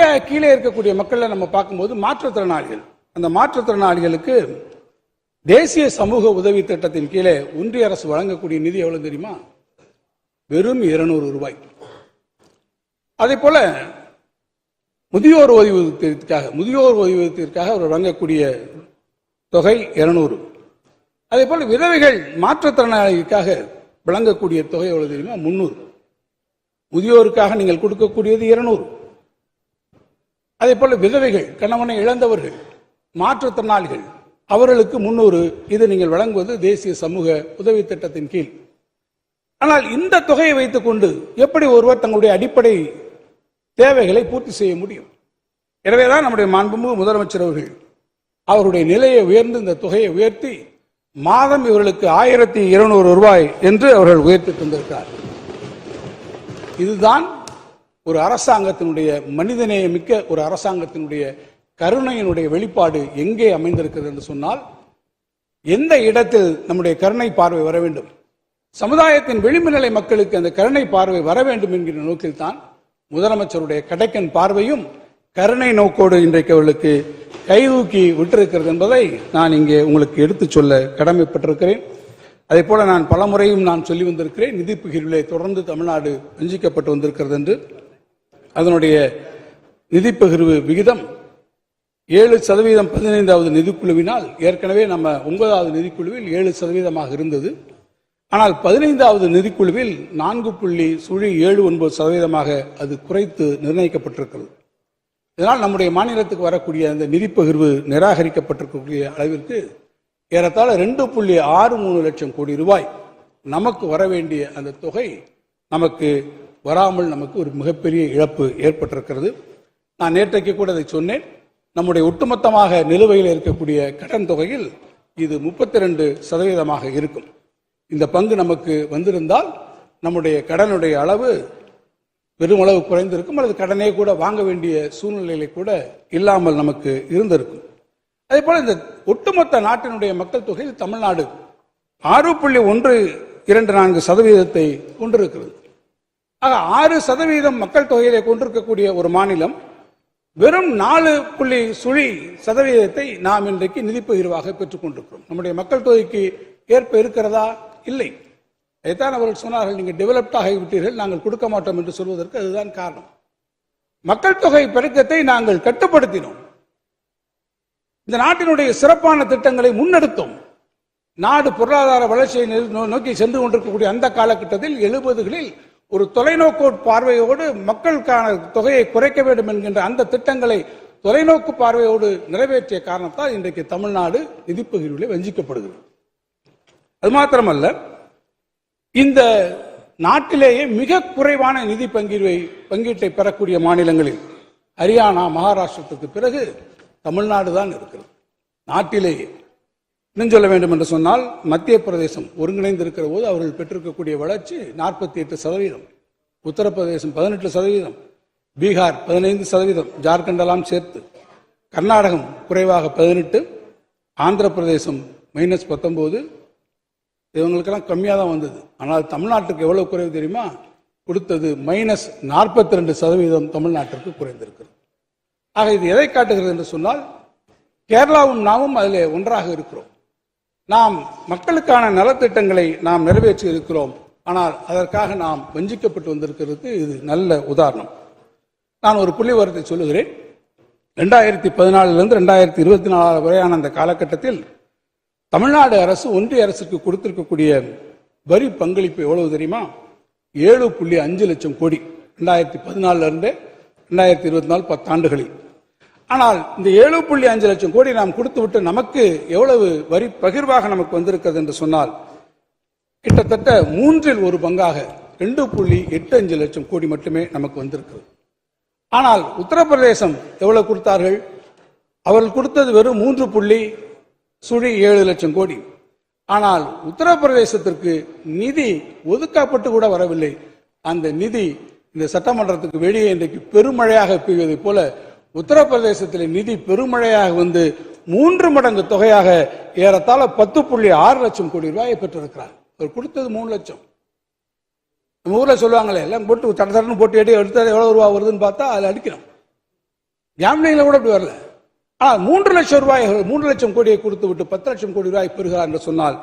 விட கீழே இருக்கக்கூடிய மக்களை நம்ம பார்க்கும்போது மாற்றுத்திறனாளிகள். அந்த மாற்றுத்திறனாளிகளுக்கு தேசிய சமூக உதவி திட்டத்தின் கீழே ஒன்றிய அரசு வழங்கக்கூடிய நிதி எவ்வளவு தெரியுமா? வெறும் இருநூறு ரூபாய். அதே போல முதியோர் ஓய்வூதியத்திற்காக முதியோர் ஓய்வூதியத்திற்காக அவர் வழங்கக்கூடிய தொகை இருநூறு. அதே போல விதவைகள் மாற்றுத்திறனாளிகளுக்காக வழங்கக்கூடிய தொகை எவ்வளவு தெரியுமா? முன்னூறு முதியோருக்காக நீங்கள் கொடுக்கக்கூடியது இருநூறு. அதே போல விதவைகள் கணவனை இழந்தவர்கள் மாற்றுத்திறனாளிகள் அவர்களுக்கு முன்னூறு. இது நீங்கள் வழங்குவது தேசிய சமூக உதவி திட்டத்தின் கீழ். ஆனால் இந்த தொகையை வைத்துக்கொண்டு எப்படி ஒருவர் தங்களுடைய அடிப்படை தேவைகளை பூர்த்தி செய்ய முடியும்? எனவேதான் நம்முடைய மாண்புமிகு முதலமைச்சர் அவர்கள் அவருடைய நிலையை உயர்ந்து இந்த தொகையை உயர்த்தி மாதம் இவர்களுக்கு ஆயிரத்தி இருநூறு ரூபாய் என்று அவர்கள் உயர்த்தி தந்திருக்கிறார். இதுதான் ஒரு அரசாங்கத்தினுடைய மனிதநேயமிக்க ஒரு அரசாங்கத்தினுடைய கருணையினுடைய வெளிப்பாடு எங்கே அமைந்திருக்கிறது என்று சொன்னால் எந்த இடத்தில் நம்முடைய கருணை பார்வை வர வேண்டும்? சமுதாயத்தின் விளிம்பு நிலை மக்களுக்கு அந்த கருணை பார்வை வர வேண்டும் என்கிற நோக்கில் தான் முதலமைச்சருடைய கடைக்கன் பார்வையும் கருணை நோக்கோடு இன்றைக்கு அவர்களுக்கு கைதூக்கி விட்டிருக்கிறது என்பதை நான் இங்கே உங்களுக்கு எடுத்துச் சொல்ல கடமைப்பட்டிருக்கிறேன். அதே போல நான் பலமுறையும் நான் சொல்லி வந்திருக்கிறேன். நிதி பகிர்விலே தொடர்ந்து தமிழ்நாடு வஞ்சிக்கப்பட்டு வந்திருக்கிறது என்று. அதனுடைய நிதி பகிர்வு விகிதம் ஏழு சதவீதம் பதினைந்தாவது நிதிக்குழுவினால் ஏற்கனவே நம்ம ஒன்பதாவது நிதிக்குழுவில் ஏழு சதவீதமாக இருந்தது. ஆனால் பதினைந்தாவது நிதிக்குழுவில் நான்கு புள்ளி சுழி ஏழு ஒன்பது சதவீதமாக அது குறைத்து நிர்ணயிக்கப்பட்டிருக்கிறது. இதனால் நம்முடைய மாநிலத்துக்கு வரக்கூடிய அந்த நிதி பகிர்வு நிராகரிக்கப்பட்டிருக்கக்கூடிய அளவிற்கு ஏறத்தாழ ரெண்டு புள்ளி ஆறு மூணு லட்சம் கோடி ரூபாய் நமக்கு வர வேண்டிய அந்த தொகை நமக்கு வராமல் நமக்கு ஒரு மிகப்பெரிய இழப்பு ஏற்பட்டிருக்கிறது. நான் நேற்றைக்கு கூட அதை சொன்னேன். நம்முடைய ஒட்டுமொத்தமாக நிலுவையில் இருக்கக்கூடிய கடன் தொகையில் இது முப்பத்தி ரெண்டு சதவீதமாக இருக்கும். இந்த பங்கு நமக்கு வந்திருந்தால் நம்முடைய கடனுடைய அளவு பெருமளவு குறைந்திருக்கும் அல்லது கடனே கூட வாங்க வேண்டிய சூழ்நிலையில கூட இல்லாமல் நமக்கு இருந்திருக்கும். அதே போல இந்த ஒட்டுமொத்த நாட்டினுடைய மக்கள் தொகையில் தமிழ்நாடு ஆறு புள்ளி ஒன்று இரண்டு நான்கு சதவீதத்தை கொண்டிருக்கிறது. ஆக ஆறு சதவீதம் மக்கள் தொகையிலே கொண்டிருக்கக்கூடிய ஒரு மாநிலம் வெறும் நாலு புள்ளி சுழி சதவீதத்தை நாம் இன்றைக்கு நிதிப்பகிர்வாக பெற்றுக்கொண்டிருக்கிறோம் நம்முடைய மக்கள் தொகைக்கு ஏற்ப இருக்கிறதா? இல்லை. அதைத்தான் அவர்கள் சொன்னார்கள் நீங்கள் டெவலப்ட் ஆகிவிட்டீர்கள் நாங்கள் கொடுக்க மாட்டோம் என்று சொல்வதற்கு அதுதான் காரணம். மக்கள் தொகை பெருக்கத்தை நாங்கள் கட்டுப்படுத்தினோம். இந்த நாட்டினுடைய சிறப்பான திட்டங்களை முன்னெடுத்தோம். நாடு பொருளாதார வளர்ச்சியை நோக்கி சென்று கொண்டிருக்கக்கூடிய அந்த காலகட்டத்தில் எழுபதுகளில் ஒரு தொலைநோக்கு பார்வையோடு மக்களுக்கான தொகையை குறைக்க வேண்டும் என்கின்ற அந்த திட்டங்களை தொலைநோக்கு பார்வையோடு நிறைவேற்றிய காரணத்தால் இன்றைக்கு தமிழ்நாடு நிதி வஞ்சிக்கப்படுகிறது. அது மாத்திரமல்ல இந்த நாட்டிலேயே மிக குறைவான நிதி பங்கீர்வை பங்கீட்டை பெறக்கூடிய மாநிலங்களில் ஹரியானா மகாராஷ்டிரத்துக்கு பிறகு தமிழ்நாடு தான் இருக்கிறது. நாட்டிலேயே. இன்னும் சொல்ல வேண்டும் என்று சொன்னால் மத்திய பிரதேசம் ஒருங்கிணைந்திருக்கிற போது அவர்கள் பெற்றிருக்கக்கூடிய வளர்ச்சி நாற்பத்தி எட்டு சதவீதம். உத்தரப்பிரதேசம் பதினெட்டு சதவீதம். பீகார் பதினைந்து சதவீதம். ஜார்க்கண்டெல்லாம் சேர்த்து. கர்நாடகம் குறைவாக பதினெட்டு. ஆந்திர பிரதேசம் மைனஸ் பத்தொம்போது இவங்களுக்கெல்லாம் கம்மியாக தான் வந்தது. ஆனால் தமிழ்நாட்டுக்கு எவ்வளவு குறைவு தெரியுமா? கொடுத்தது மைனஸ் நாற்பத்தி ரெண்டு சதவீதம் தமிழ்நாட்டிற்கு குறைந்திருக்கிறது. ஆக இது எதை காட்டுகிறது என்று சொன்னால் கேரளாவும் நாமும் அதில் ஒன்றாக இருக்கிறோம். நாம் மக்களுக்கான நலத்திட்டங்களை நாம் நிறைவேற்றி இருக்கிறோம் ஆனால் அதற்காக நாம் வஞ்சிக்கப்பட்டு வந்திருக்கிறது இது நல்ல உதாரணம். நான் ஒரு புள்ளிவரத்தை சொல்லுகிறேன். ரெண்டாயிரத்தி பதினாலிருந்து ரெண்டாயிரத்தி இருபத்தி நாலாவது வரையான அந்த காலகட்டத்தில் தமிழ்நாடு அரசு ஒன்றிய அரசுக்கு கொடுத்திருக்கக்கூடிய வரி பங்களிப்பு எவ்வளவு தெரியுமா? ஏழு புள்ளி அஞ்சு லட்சம் கோடி. ரெண்டாயிரத்தி பதினாலிருந்து ரெண்டாயிரத்தி இருபத்தி நாலு பத்தாண்டுகளில். ஆனால் இந்த ஏழு புள்ளி அஞ்சு லட்சம் கோடி நாம் கொடுத்து விட்டு நமக்கு எவ்வளவு வரி பகிர்வாக நமக்கு வந்திருக்கிறது என்று சொன்னால் கிட்டத்தட்ட மூன்றில் ஒரு பங்காக ரெண்டு புள்ளி எட்டு அஞ்சு லட்சம் கோடி மட்டுமே நமக்கு வந்திருக்கிறது. ஆனால் உத்தரப்பிரதேசம் எவ்வளவு கொடுத்தார்கள்? அவர்கள் கொடுத்தது வெறும் மூன்று புள்ளி சுழி ஏழு லட்சம் கோடி. ஆனால் உத்தரப்பிரதேசத்திற்கு நிதி ஒதுக்கப்பட்டு கூட வரவில்லை. அந்த நிதி இந்த சட்டமன்றத்துக்கு வெளியே இன்றைக்கு பெருமழையாக பெய்வதைப் போல உத்தரப்பிரதேசத்தில் நிதி பெருமழையாக வந்து மூன்று மடங்கு தொகையாக ஏறத்தாழ பத்து புள்ளி ஆறு லட்சம் கோடி ரூபாயை பெற்றிருக்கிறார். அவர் கொடுத்தது மூணு லட்சம். நம்ம ஊரில் சொல்லுவாங்களே எல்லாம் போட்டு தட தடன்னு போட்டு எடி எடுத்தால் எவ்வளவு ரூபா வருதுன்னு பார்த்தா அதில் அடிக்கணும். கேம்லிங்ல கூட இப்படி வரல. ஆனால் மூன்று லட்சம் ரூபாய் மூன்று லட்சம் கோடியை கொடுத்து விட்டு பத்து லட்சம் கோடி ரூபாய் பெறுகிறார் என்று சொன்னால்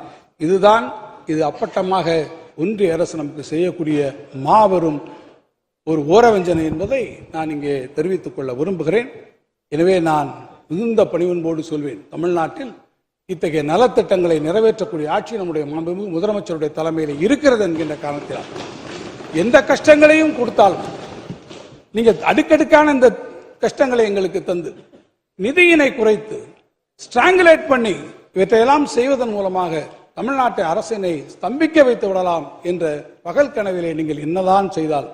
இதுதான் இது அப்பட்டமாக ஒன்றிய அரசு நமக்கு செய்யக்கூடிய மாபெரும் ஒரு ஓரவஞ்சனை என்பதை நான் இங்கே தெரிவித்துக் கொள்ள விரும்புகிறேன். எனவே நான் மிகுந்த பணிவன்போடு சொல்வேன் தமிழ்நாட்டில் இத்தகைய நலத்திட்டங்களை நிறைவேற்றக்கூடிய ஆட்சி நம்முடைய மாண்புமிகு முதலமைச்சருடைய தலைமையில் இருக்கிறது என்கின்ற காரணத்தினால். எந்த கஷ்டங்களையும் கொடுத்தாலும் நீங்கள் அடுக்கடுக்கான இந்த கஷ்டங்களை எங்களுக்கு தந்து நிதியினை குறைத்து ஸ்ட்ராங்குலேட் பண்ணி இவற்றையெல்லாம் செய்வதன் மூலமாக தமிழ்நாட்டை அரசினை ஸ்தம்பிக்க வைத்து விடலாம் என்ற பகல் கனவிலே நீங்கள் என்னதான் செய்தால்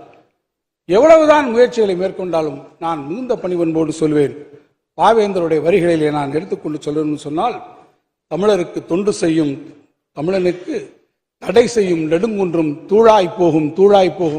எவ்வளவுதான் முயற்சிகளை மேற்கொண்டாலும் நான் மிகுந்த பணிவன்போடு சொல்வேன். பாவேந்தருடைய வரிகளிலே நான் எடுத்துக்கொண்டு சொல்லணும்னு சொன்னால் தமிழருக்கு தொண்டு செய்யும் தமிழனுக்கு தடை செய்யும் நெடுங்குன்றும் தூழாய் போகும் தூழாய் போகும்.